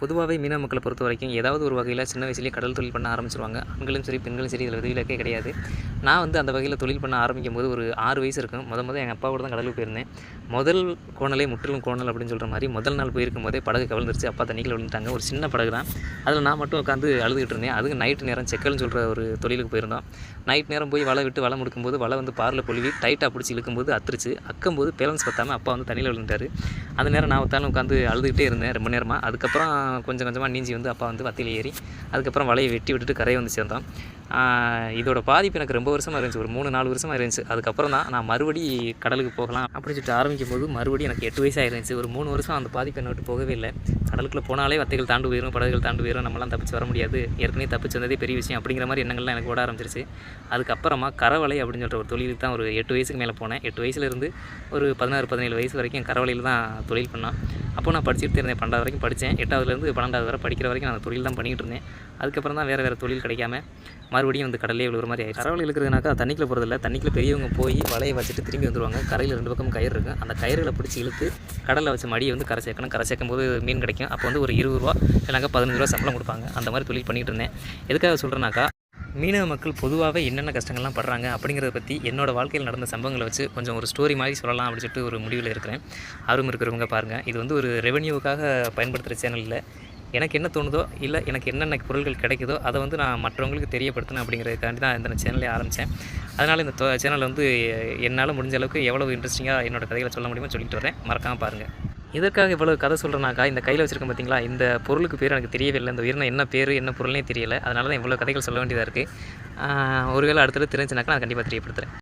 பொதுவாகவே மீன மக்களை பொறுத்த வரைக்கும் ஏதாவது ஒரு வகையில் சின்ன வயசுலேயே கடல் தொழில் பண்ண ஆரம்பிச்சிருவாங்க. ஆண்களும் சரி பெண்களும் சரி இதில் விதிவிலக்கே கிடையாது. நான் வந்து அந்த வகையில் தொழில் பண்ண ஆரம்பிக்கும் போது ஒரு ஆறு வயசு இருக்கும். முத முதல் எங்கள் அப்பா கூட தான் கடலுக்கு போயிருந்தேன். முதல் கோணலே முற்றிலும் கோணல் அப்படின்னு சொல்கிற மாதிரி முதல் நாள் போயிருக்கும் போதே படகு கவிழ்ந்துருச்சு. அப்பா தண்ணிக்குள்ள விழுந்துட்டாங்க. ஒரு சின்ன படகு தான். அதில் நான் மட்டும் உட்காந்து அழுதுகிட்டு இருந்தேன். அதுக்கு நைட்டு நேரம் செக்கல்னு சொல்கிற ஒரு தொழிலுக்கு போயிருந்தோம். நைட் நேரம் போய் வலை விட்டு வலை முடுக்கும்போது வலை வந்து பாரில் பொழுவி டைட்டாக பிடிச்சி இழுக்கும்போது அத்துருச்சு. அக்கும்போது பேலன்ஸ் பார்த்தாமல் அப்பா வந்து தண்ணியில் விழுந்துட்டாரு. அந்த நேரம் நான் ஒத்தாலும் உட்காந்து அழுதுகிட்டே இருந்தேன் ரொம்ப நேரமாக அதுக்கப்புறம் கொஞ்சம் கொஞ்சமாக நீஞ்சி வந்து அப்பா வந்து வத்தியில் ஏறி அதுக்கப்புறம் வலையை வெட்டி விட்டுட்டு கரையை வந்து சேர்ந்தோம் இதோட பாதிப்பு எனக்கு ரொம்ப வருஷமாக இருந்துச்சு. ஒரு மூணு நாலு வருஷமாக இருந்துச்சு. அதுக்கப்புறம் தான் நான் மறுபடி கடலுக்கு போகலாம் அப்படின்னு சொல்லிட்டு ஆரம்பிக்கும் போது மறுபடியும் எனக்கு எட்டு வயசாக இருந்துச்சு. ஒரு மூணு வருஷம் அந்த பாதிப்பு என்னை விட்டு போகவே இல்லை. கடலுக்குள்ளே போனாலே வத்தைகள் தாண்டு போயிடும் படகுகள் தாண்டு போயிடும் நம்மளாம் தப்பிச்சு வர முடியாது. ஏற்கனவே தப்பிச்சு வந்ததே பெரிய விஷயம் அப்படிங்கிற மாதிரி எண்ணங்கள்லாம் எனக்கு ஓட ஆரம்பிச்சிருச்சு. அதுக்கப்புறமா கரவலை அப்படின்னு சொல்கிற ஒரு தொழிலுக்கு தான் ஒரு எட்டு வயசுக்கு மேலே போனேன். எட்டு வயசுலேருந்து ஒரு பதினாறு பதினேழு வயசு வரைக்கும் கரவலையில் தான் தொழில் பண்ணேன். அப்போ நான் படிச்சுட்டு இருந்தேன். பன்னெண்டாவது வரைக்கும் படித்தேன். எட்டாவதுலேருந்து பன்னெண்டாவது வரை படிக்கிற வரைக்கும் நான் தொழில் தான் பண்ணிகிட்டு இருந்தேன். அதுக்கப்புறம் தான் வேறு வேறு தொழில் கிடைக்காம மறுபடியும் வந்து கடலே விழுற மாதிரி ஆயிடுச்சு. கரவலை இழுக்கிறதுனாக்கா தண்ணிக்குள்ள போகிறதில்ல தண்ணிக்குள்ள பெரியவங்க போய் வலையை வச்சுட்டு திரும்பி வந்துடுவாங்க கரையில் ரெண்டு பக்கம் கயிறு இருக்கும். அந்த கயிறுகளை பிடிச்சி இழுத்து கடலில் வச்சு மடியை வந்து கரை சேர்க்கணும். கரை சேர்க்கும் போது மீன் கிடைக்கும். அப்போ வந்து ஒரு இருபது ரூபா இல்லைனாக்கா பதினஞ்சு ரூபா சம்பளம் கொடுப்பாங்க. அந்த மாதிரி தொழில் பண்ணிகிட்டு இருந்தேன். எதுக்காக சொல்கிறேன்னாக்கா மீனவ மக்கள் பொதுவாகவே என்னென்ன கஷ்டங்கள்லாம் படுறாங்க அப்படிங்கிறத பற்றி என்னோடய வாழ்க்கையில் நடந்த சம்பவங்களை வச்சு கொஞ்சம் ஒரு ஸ்டோரி மாதிரி சொல்லலாம் அப்படின்னு சொல்லிட்டு ஒரு முடிவில் இருக்கிறேன். ஆர்வம் இருக்கிறவங்க பாருங்கள் இது வந்து ஒரு ரெவென்யூவுக்காக பயன்படுத்துகிற சேனல் இல்லை. எனக்கு என்ன தோணுதோ இல்லை எனக்கு என்னென்ன பொருட்கள் கிடைக்குதோ அதை வந்து நான் மற்றவங்களுக்கு தெரியப்படுத்தணும் அப்படிங்கிறதுக்காண்டி தான் இந்த சேனலே ஆரம்பித்தேன் அதனால் இந்த சேனலில் வந்து என்னால் முடிஞ்ச அளவுக்கு எவ்வளோ இன்ட்ரெஸ்டிங்காக என்னோடய கதைகளை சொல்ல முடியுமோ சொல்லிட்டு வரேன். மறக்காமல் பாருங்கள் எதற்காக இவ்வளவு கதை சொல்கிறேனாக்கா இந்த கையில் வச்சிருக்கேன் பார்த்தீங்களா இந்த பொருளுக்கு பேர் எனக்கு தெரியவே இல்லை. இந்த உயிரினம் என்ன பேர் என்ன பொருள்னே தெரியலை. அதனால தான் இவ்வளோ கதைகள் சொல்ல வேண்டியதாக இருக்குது ஒருவேளை அடுத்தது தெரிஞ்சுனாக்கா நான் கண்டிப்பாக தெரியப்படுத்துகிறேன்